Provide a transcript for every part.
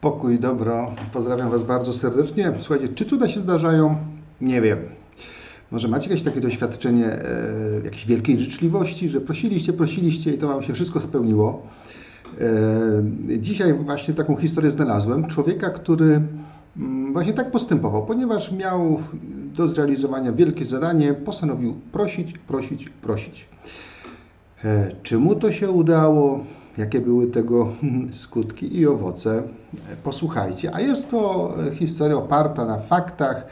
Pokój, dobro. Pozdrawiam Was bardzo serdecznie. Słuchajcie, czy cuda się zdarzają? Nie wiem. Może macie jakieś takie doświadczenie e, jakiejś wielkiej życzliwości, że prosiliście, prosiliście i to Wam się wszystko spełniło. E, dzisiaj właśnie taką historię znalazłem. Człowieka, który mm, właśnie tak postępował, ponieważ miał do zrealizowania wielkie zadanie, postanowił prosić, prosić, prosić. E, Czy mu to się udało? Jakie były tego skutki i owoce? Posłuchajcie. A jest to e, historia oparta na faktach.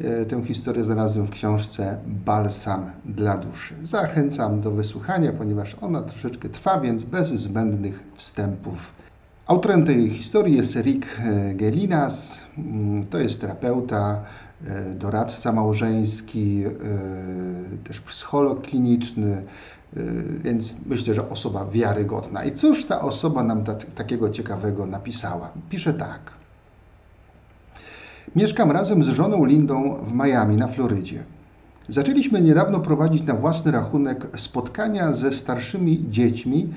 E, Tę historię znalazłem w książce Balsam dla duszy. Zachęcam do wysłuchania, ponieważ ona troszeczkę trwa, więc bez zbędnych wstępów. Autorem tej historii jest Rick e, Gelinas. Mm, To jest terapeuta, doradca małżeński, też psycholog kliniczny, więc myślę, że osoba wiarygodna. I cóż ta osoba nam ta, takiego ciekawego napisała? Pisze tak. Mieszkam razem z żoną Lindą w Miami, na Florydzie. Zaczęliśmy niedawno prowadzić na własny rachunek spotkania ze starszymi dziećmi,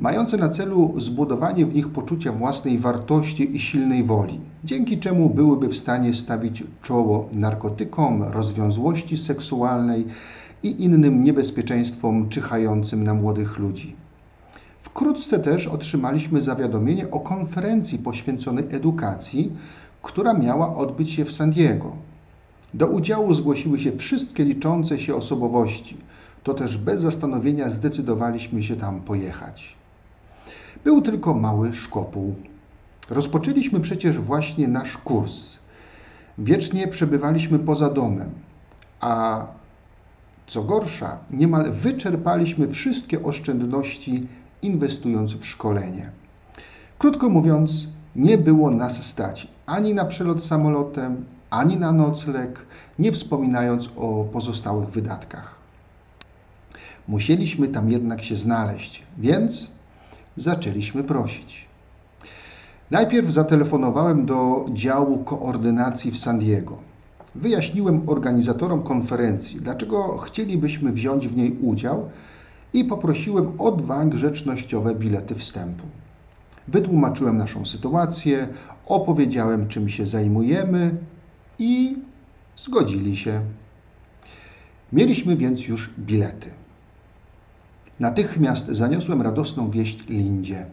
mające na celu zbudowanie w nich poczucia własnej wartości i silnej woli, dzięki czemu byłyby w stanie stawić czoło narkotykom, rozwiązłości seksualnej i innym niebezpieczeństwom czyhającym na młodych ludzi. Wkrótce też otrzymaliśmy zawiadomienie o konferencji poświęconej edukacji, która miała odbyć się w San Diego. Do udziału zgłosiły się wszystkie liczące się osobowości. To też bez zastanowienia zdecydowaliśmy się tam pojechać. Był tylko mały szkopuł. Rozpoczęliśmy przecież właśnie nasz kurs. Wiecznie przebywaliśmy poza domem, a co gorsza, niemal wyczerpaliśmy wszystkie oszczędności inwestując w szkolenie. Krótko mówiąc, nie było nas stać ani na przelot samolotem, ani na nocleg, nie wspominając o pozostałych wydatkach. Musieliśmy tam jednak się znaleźć, więc zaczęliśmy prosić. Najpierw zatelefonowałem do działu koordynacji w San Diego. Wyjaśniłem organizatorom konferencji, dlaczego chcielibyśmy wziąć w niej udział i poprosiłem o dwa grzecznościowe bilety wstępu. Wytłumaczyłem naszą sytuację, opowiedziałem, czym się zajmujemy i zgodzili się. Mieliśmy więc już bilety. Natychmiast zaniosłem radosną wieść Lindzie.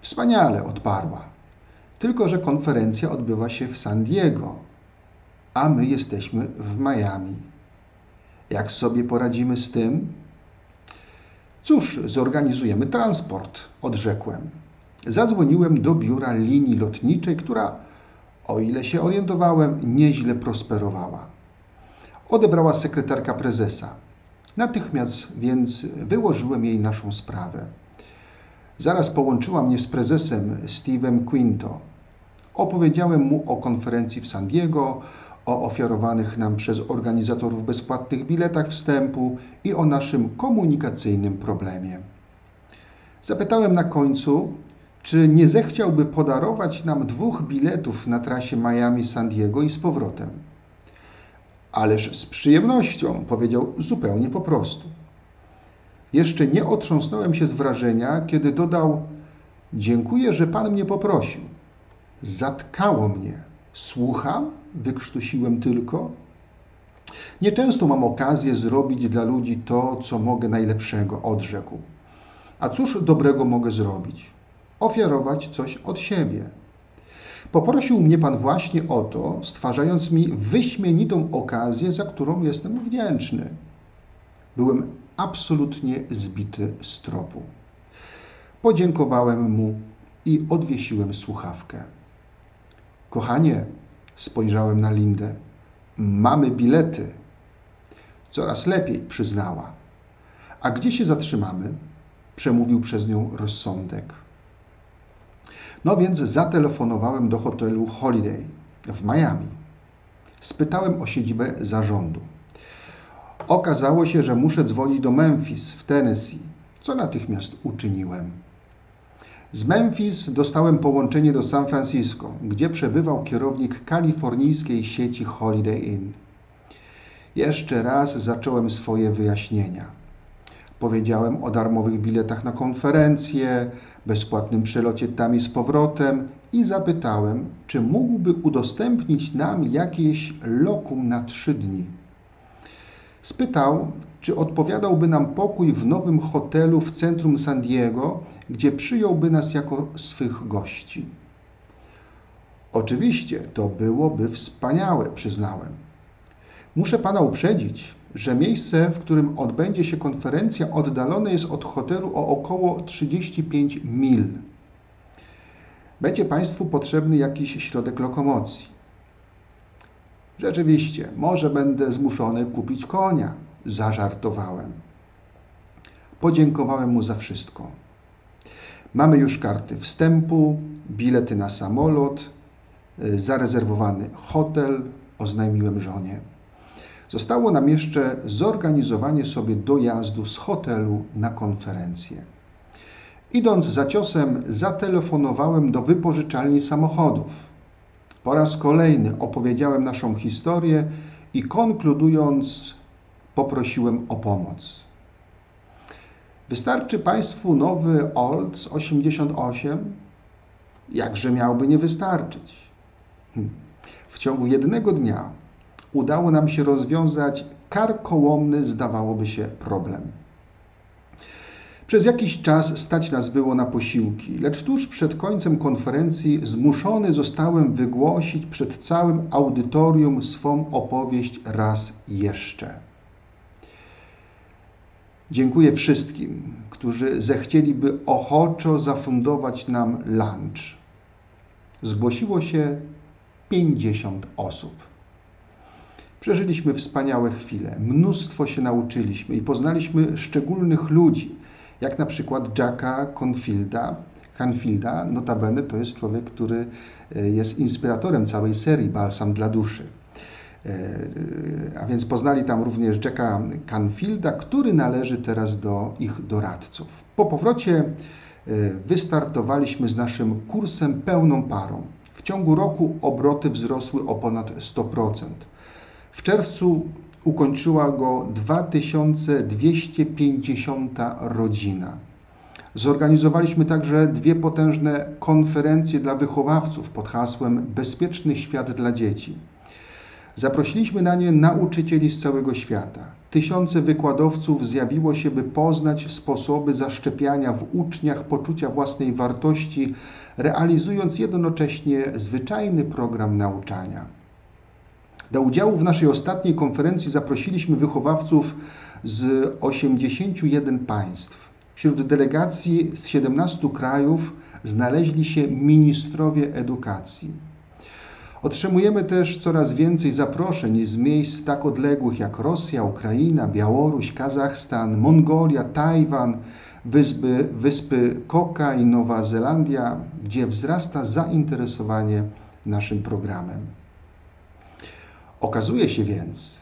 Wspaniale, odparła. Tylko, że konferencja odbywa się w San Diego, a my jesteśmy w Miami. Jak sobie poradzimy z tym? Cóż, zorganizujemy transport, odrzekłem. Zadzwoniłem do biura linii lotniczej, która, o ile się orientowałem, nieźle prosperowała. Odebrała sekretarka prezesa. Natychmiast więc wyłożyłem jej naszą sprawę. Zaraz połączyła mnie z prezesem Steve'em Quinto. Opowiedziałem mu o konferencji w San Diego, o ofiarowanych nam przez organizatorów bezpłatnych biletach wstępu i o naszym komunikacyjnym problemie. Zapytałem na końcu, czy nie zechciałby podarować nam dwóch biletów na trasie Miami-San Diego i z powrotem. Ależ z przyjemnością, powiedział zupełnie po prostu. Jeszcze nie otrząsnąłem się z wrażenia, kiedy dodał: Dziękuję, że pan mnie poprosił. Zatkało mnie. Słucham? Wykrztusiłem tylko. Nieczęsto mam okazję zrobić dla ludzi to, co mogę najlepszego, odrzekł. A cóż dobrego mogę zrobić? Ofiarować coś od siebie. Poprosił mnie Pan właśnie o to, stwarzając mi wyśmienitą okazję, za którą jestem wdzięczny. Byłem absolutnie zbity z tropu. Podziękowałem mu i odwiesiłem słuchawkę. Kochanie, spojrzałem na Lindę. Mamy bilety. Coraz lepiej, przyznała. A gdzie się zatrzymamy? Przemówił przez nią rozsądek. No więc zatelefonowałem do hotelu Holiday w Miami. Spytałem o siedzibę zarządu. Okazało się, że muszę dzwonić do Memphis w Tennessee, co natychmiast uczyniłem. Z Memphis dostałem połączenie do San Francisco, gdzie przebywał kierownik kalifornijskiej sieci Holiday Inn. Jeszcze raz zacząłem swoje wyjaśnienia. Powiedziałem o darmowych biletach na konferencję, bezpłatnym przelocie tam i z powrotem i zapytałem, czy mógłby udostępnić nam jakieś lokum na trzy dni. Spytał, czy odpowiadałby nam pokój w nowym hotelu w centrum San Diego, gdzie przyjąłby nas jako swych gości. Oczywiście, to byłoby wspaniałe, przyznałem. Muszę pana uprzedzić, że miejsce, w którym odbędzie się konferencja, oddalone jest od hotelu o około 35 mil. Będzie Państwu potrzebny jakiś środek lokomocji. Rzeczywiście, może będę zmuszony kupić konia, zażartowałem. Podziękowałem mu za wszystko. Mamy już karty wstępu, bilety na samolot, y, zarezerwowany hotel, oznajmiłem żonie. Zostało nam jeszcze zorganizowanie sobie dojazdu z hotelu na konferencję. Idąc za ciosem, zatelefonowałem do wypożyczalni samochodów. Po raz kolejny opowiedziałem naszą historię i konkludując, poprosiłem o pomoc. Wystarczy Państwu nowy Olds 88? Jakże miałby nie wystarczyć? Hm. W ciągu jednego dnia udało nam się rozwiązać karkołomny, zdawałoby się, problem. Przez jakiś czas stać nas było na posiłki, lecz tuż przed końcem konferencji zmuszony zostałem wygłosić przed całym audytorium swą opowieść raz jeszcze. Dziękuję wszystkim, którzy zechcieliby ochoczo zafundować nam lunch. Zgłosiło się 50 osób. Przeżyliśmy wspaniałe chwile, mnóstwo się nauczyliśmy i poznaliśmy szczególnych ludzi, jak na przykład Jacka Confielda. Canfielda, notabene to jest człowiek, który e, jest inspiratorem całej serii Balsam dla duszy. E, a więc poznali tam również Jacka Canfielda, który należy teraz do ich doradców. Po powrocie e, wystartowaliśmy z naszym kursem pełną parą. W ciągu roku obroty wzrosły o ponad 100%. W czerwcu ukończyła go 2250 rodzina. Zorganizowaliśmy także dwie potężne konferencje dla wychowawców pod hasłem Bezpieczny świat dla dzieci. Zaprosiliśmy na nie nauczycieli z całego świata. Tysiące wykładowców zjawiło się, by poznać sposoby zaszczepiania w uczniach poczucia własnej wartości, realizując jednocześnie zwyczajny program nauczania. Do udziału w naszej ostatniej konferencji zaprosiliśmy wychowawców z 81 państw. Wśród delegacji z 17 krajów znaleźli się ministrowie edukacji. Otrzymujemy też coraz więcej zaproszeń z miejsc tak odległych jak Rosja, Ukraina, Białoruś, Kazachstan, Mongolia, Tajwan, wyspy, wyspy Koka i Nowa Zelandia, gdzie wzrasta zainteresowanie naszym programem. Okazuje się więc,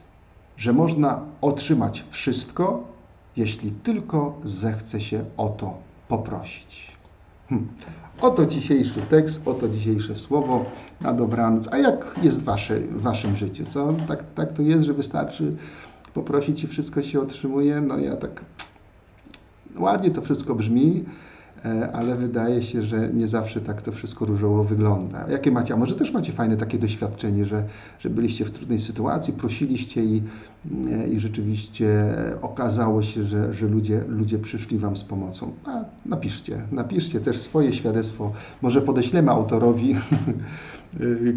że można otrzymać wszystko, jeśli tylko zechce się o to poprosić. Hm. Oto dzisiejszy tekst, oto dzisiejsze słowo na dobranoc. A jak jest wasze, w waszym życiu? Co? Tak, tak to jest, że wystarczy poprosić i wszystko się otrzymuje? No ja tak ładnie to wszystko brzmi, ale wydaje się, że nie zawsze tak to wszystko różowo wygląda. Jakie macie? A może też macie fajne takie doświadczenie, że, że byliście w trudnej sytuacji, prosiliście i, e, i rzeczywiście okazało się, że, że ludzie, ludzie przyszli Wam z pomocą. A, napiszcie, napiszcie też swoje świadectwo. Może podeślemy autorowi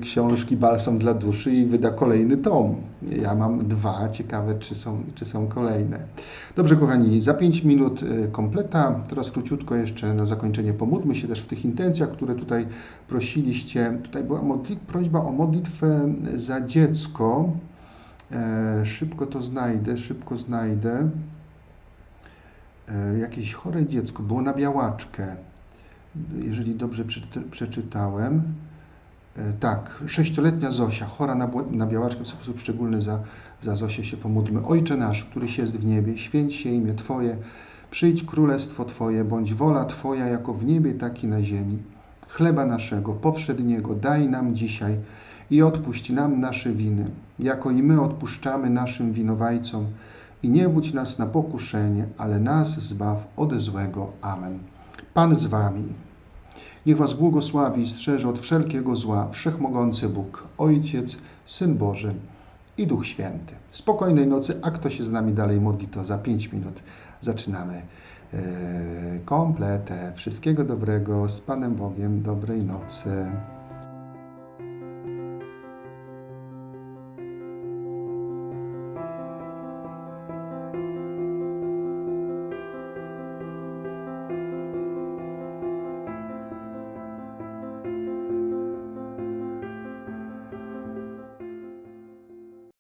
książki Balsam dla duszy i wyda kolejny tom. Ja mam dwa, ciekawe czy są, czy są kolejne. Dobrze, kochani, za pięć minut y, kompleta. Teraz króciutko jeszcze na zakończenie pomódlmy się też w tych intencjach, które tutaj prosiliście. Tutaj była prośba o modlitwę za dziecko. E, szybko to znajdę, szybko znajdę. E, jakieś chore dziecko, było na białaczkę, jeżeli dobrze przeczytałem. E, tak, sześcioletnia Zosia, chora na, na białaczkę, w sposób szczególny za, za Zosię się pomódlmy. Ojcze nasz, któryś jest w niebie, święć się imię Twoje, przyjdź królestwo Twoje, bądź wola Twoja jako w niebie, tak i na ziemi. Chleba naszego powszedniego daj nam dzisiaj i odpuść nam nasze winy, jako i my odpuszczamy naszym winowajcom i nie wódź nas na pokuszenie, ale nas zbaw od złego. Amen. Pan z wami. Niech was błogosławi i strzeże od wszelkiego zła Wszechmogący Bóg, Ojciec, Syn Boży i Duch Święty. Spokojnej nocy, a kto się z nami dalej modli, to za 5 minut zaczynamy e, kompletę. Wszystkiego dobrego, z Panem Bogiem, dobrej nocy.